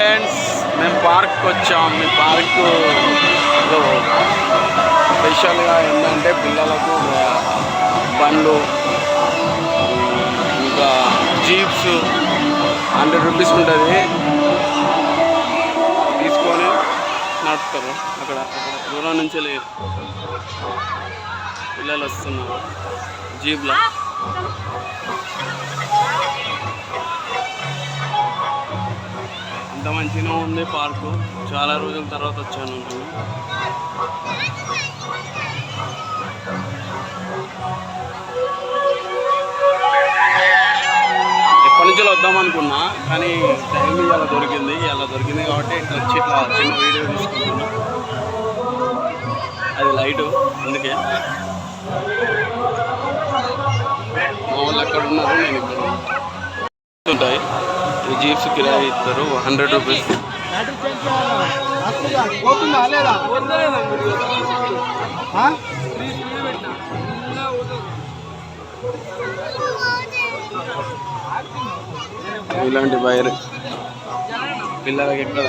Friends మేము పార్క్కి వచ్చాం. మీ పార్క్ స్పెషల్గా ఏంటంటే పిల్లలకు బండ్లు ఇంకా జీప్స్ హండ్రెడ్ రూపీస్ ఉంటుంది. తీసుకొని నడుపుతారు. అక్కడ అక్కడ దూరం నుంచి లేదు. పిల్లలు వస్తున్నారు. జీప్లో. ఎంత మంచిగా ఉంది పార్కు. చాలా రోజుల తర్వాత వచ్చాను నేను. ఎప్పటి నుంచో వద్దాం అనుకున్నా కానీ టైం ఇలా దొరికింది. ఇలా దొరికింది కాబట్టి ఇట్లా వచ్చి ఇట్లా చిన్న వీడియో తీసుకుంటున్నా. అది లైటు అందుకే. మా వాళ్ళు అక్కడ ఉన్నారు నేను ఇక్కడ ఉంటాయి. ఈ జీప్స్ కిరాయి ఇస్తారు. హండ్రెడ్ రూపీస్ ఇలాంటి వైర్ పిల్లలకి ఎక్కడ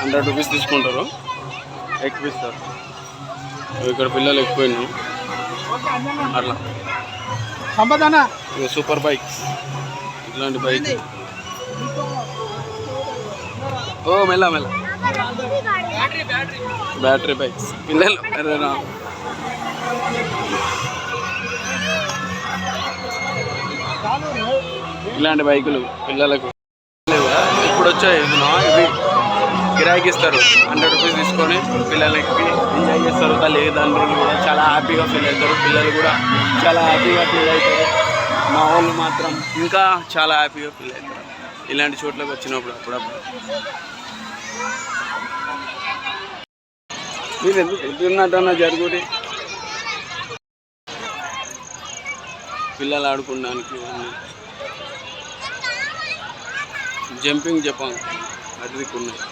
హండ్రెడ్ రూపీస్ తీసుకుంటారు. ఎక్కిస్తారు ఇక్కడ పిల్లలు ఎక్కువ అట్లా. సంపదన? సూపర్ బైక్స్ ఇట్లాంటి బైక్. ఓ మెల్ల మెల్ల. బ్యాటరీ బైక్స్ పిల్లలు. ఇలాంటి బైకులు పిల్లలకు? ఇప్పుడు వచ్చాయి ఇవి కిరాయికి ఇస్తారు హండ్రెడ్ రూపీస్ తీసుకొని పిల్లలకి ఎంజాయ్ చేస్తారు. తల్లిదండ్రులు కూడా చాలా హ్యాపీగా ఫీల్ అవుతారు. పిల్లలు కూడా చాలా హ్యాపీగా ఫీల్ అవుతారు. మా వాళ్ళు మాత్రం ఇంకా చాలా హ్యాపీగా ఫీల్ అవుతారు. ఇలాంటి చోట్లకు వచ్చినప్పుడు అప్పుడప్పుడు. మీరు ఎందుకు ఎదురున్నట్టన్నా జరుగుడి? పిల్లలు ఆడుకోవడానికి జంపింగ్ జపాంగ్ అది ఉన్నాయి.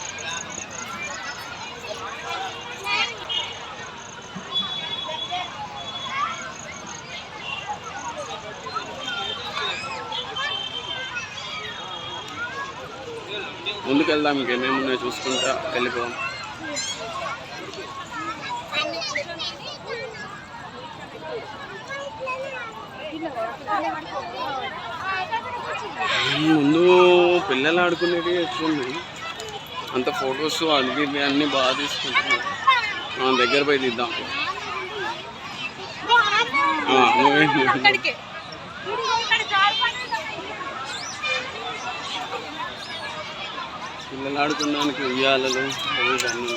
ముందుకు వెళ్దాం ఇంకేమేమి ఉన్నాయో చూసుకుంటా వెళ్ళిపోదాం. ముందు పిల్లలు ఆడుకునేవి ఎట్లుంది అంత ఫొటోస్ అవి అన్నీ బాగా తీసుకుంటున్నారు మనం దగ్గర పోయి తీద్దాం పిల్లలు ఆడుకున్నానికి ఉయ్యాలలు అవి అన్నీ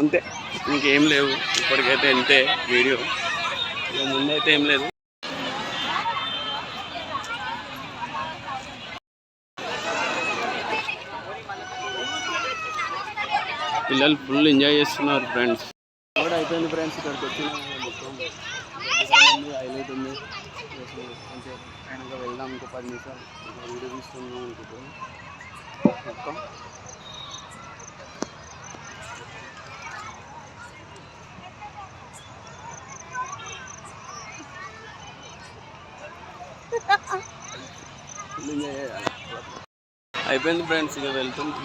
అంతే ఇంకేం లేవు. ఇప్పటికైతే అంతే వీడియో. ఇక ముందైతే ఏం లేదు. పిల్లలు ఫుల్ ఎంజాయ్ చేస్తున్నారు ఫ్రెండ్స్. అయిపోయింది ఫ్రెండ్స్ ఇక్కడికి వచ్చిన మొత్తం హైలైట్ ఉంది కొంచెం ఇంకా వెళ్దాం ఇంకో పది నిమిషాలు వీడియో తీసుకుందాం అనుకుంటున్నాం. మొత్తం. అయిపోయింది ఫ్రెండ్స్ ఇక వెళ్తుంది